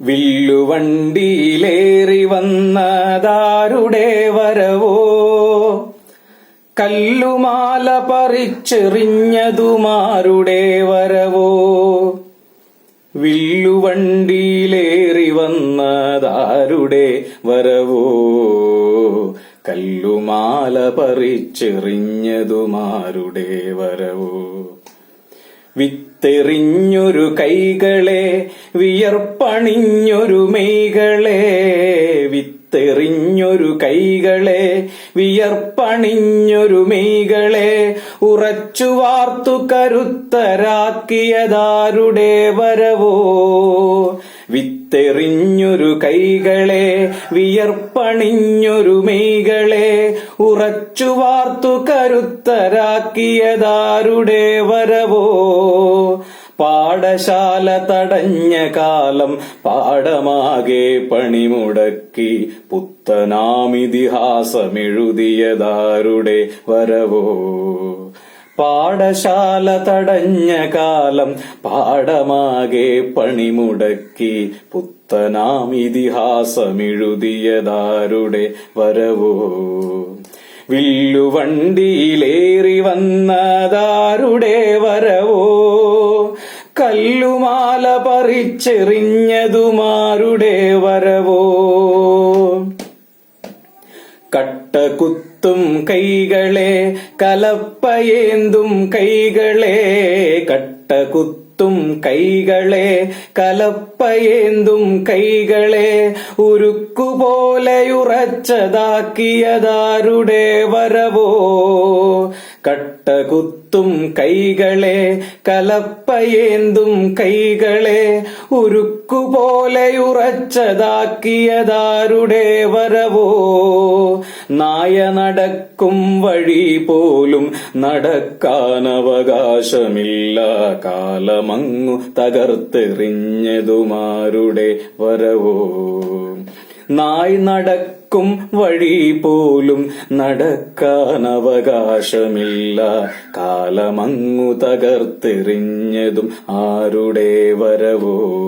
വില്ലുവണ്ടിയിലേറി വന്നതാരുടെ വരവോ? കല്ലുമാല പറിച്ചെറിഞ്ഞതുമാരുടെ വരവോ? വില്ലുവണ്ടിയിലേറി വന്നതാരുടെ വരവോ? കല്ലുമാല പറിച്ചെറിഞ്ഞതുമാരുടെ വരവോ? വിത്തെറിഞ്ഞൊരു കൈകളെ വിയർപ്പണിഞ്ഞൊരു മെയ്കളെ. വിത്തെറിഞ്ഞൊരു കൈകളെ വിയർപ്പണിഞ്ഞൊരു മെയ്കളെ. ഉറച്ചു വാർത്തു കരുത്തരാക്കിയതാരുടെ വരവോ? വിത്തെറിഞ്ഞൊരു കൈകളെ വിയർപ്പണിഞ്ഞൊരു മെയ്കളെ ഉറച്ചു വാർത്തു കരുത്തരാക്കിയതാരുടെ വരവോ? പാഠശാല തടഞ്ഞ കാലം പാഠമാകെ പണിമുടക്കി പുത്തനാമിതിഹാസമെഴുതിയതാരുടെ വരവോ? പാഠശാല തടഞ്ഞ കാലം പാഠമാകെ പണിമുടക്കി പുത്തനാം ഇതിഹാസമെഴുതിയതാരുടെ വരവോ? വില്ലുവണ്ടിയിലേറി വന്നതാരുടെ വരവോ? കല്ലുമാല പറിച്ചെറിഞ്ഞതുമാരുടെ കട്ടകുത്തും കൈകളെ കലപ്പയേന്തും കൈകളെ കട്ടകുത്തും കൈകളെ കലപ്പയേന്തും കൈകളെ ഉരുക്കുപോലെയുറച്ചതാക്കിയതാരുടെ വരവോ? കട്ടകുത്തും കൈകളെ കലപ്പയേന്തും കൈകളെ ഉരുക്കുപോലെയുറച്ചതാക്കിയതാരുടെ വരവോ? നായ നടക്കും വഴി പോലും നടക്കാനവകാശമില്ല. കാലമങ്ങു തകർത്തെറിഞ്ഞതുമാരുടെ വരവോ? നായ് നടക്കും വഴി പോലും നടക്കാൻ അവകാശമില്ല. കാലമങ്ങു തകർത്തെറിഞ്ഞതും ആരുടെ വരവോ?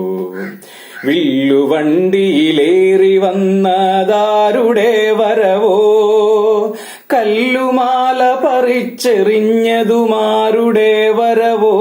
വില്ലുവണ്ടിയിലേറി വന്നതാരുടെ വരവോ? കല്ലുമാല പറിച്ചെറിഞ്ഞതുമാരുടെ വരവോ?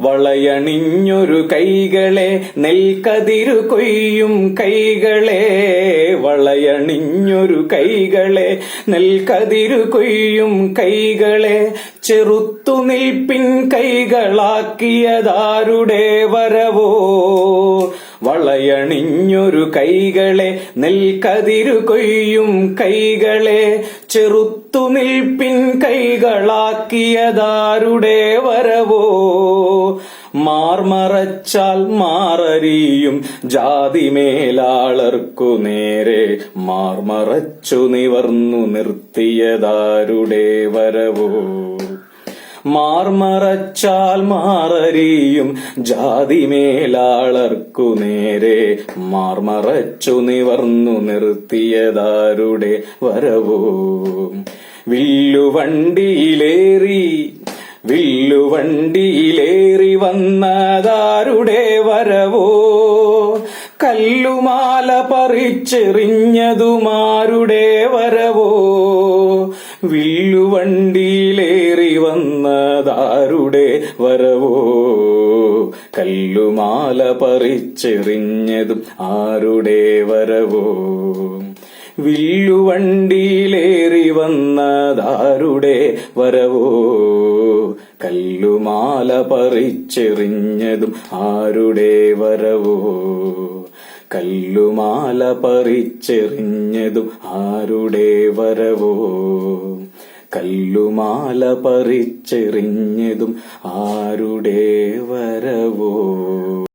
വളയണിഞ്ഞൊരു കൈകളെ നെൽക്കതിരു കൊയ്യും കൈകളെ. വളയണിഞ്ഞൊരു കൈകളെ നെൽക്കതിരു കൊയ്യും കൈകളെ. ചെറുത്തു നിൽപ്പിൻ കൈകളാക്കിയതാരുടെ വരവോ? വളയണിഞ്ഞൊരു കൈകളെ നെൽക്കതിരു കൊയ്യും കൈകളെ ചെറുത്തു നിൽപ്പിൻ കൈകളാക്കിയതാരുടെ വരവോ? മാർമറച്ചാൽ മാറരിയും ജാതി മേലാളർക്കു നേരെ മാർമറച്ചു നിവർന്നു നിർത്തിയതാരുടെ വരവോ? മാർമറച്ചാൽ മാറരിയും ജാതി മേലാളർക്കു നേരെ മാർമറച്ചു നിവർന്നു നിർത്തിയതാരുടെ വരവോ. വില്ലുവണ്ടിയിലേറി വില്ലുവണ്ടിയിലേറി വന്നതാരുടെ വരവോ? കല്ലുമാല പറിച്ചെറിഞ്ഞതുമാരുടെ വരവോ? വില്ലുവണ്ടിയിലേറി വന്നതാരുടെ വരവോ? കല്ലുമാല പറിച്ചെറിഞ്ഞതും ആരുടെ വരവോ? വില്ലുവണ്ടിയിലേറി വന്നതാരുടെ വരവോ? കല്ലുമാല പറിച്ചെറിഞ്ഞതും ആരുടെ വരവോ? കല്ലുമാല പറിച്ചെറിഞ്ഞതും ആരുടെ വരവോ? കല്ലുമാല പറിച്ചെറിഞ്ഞതും ആരുടെ വരവോ?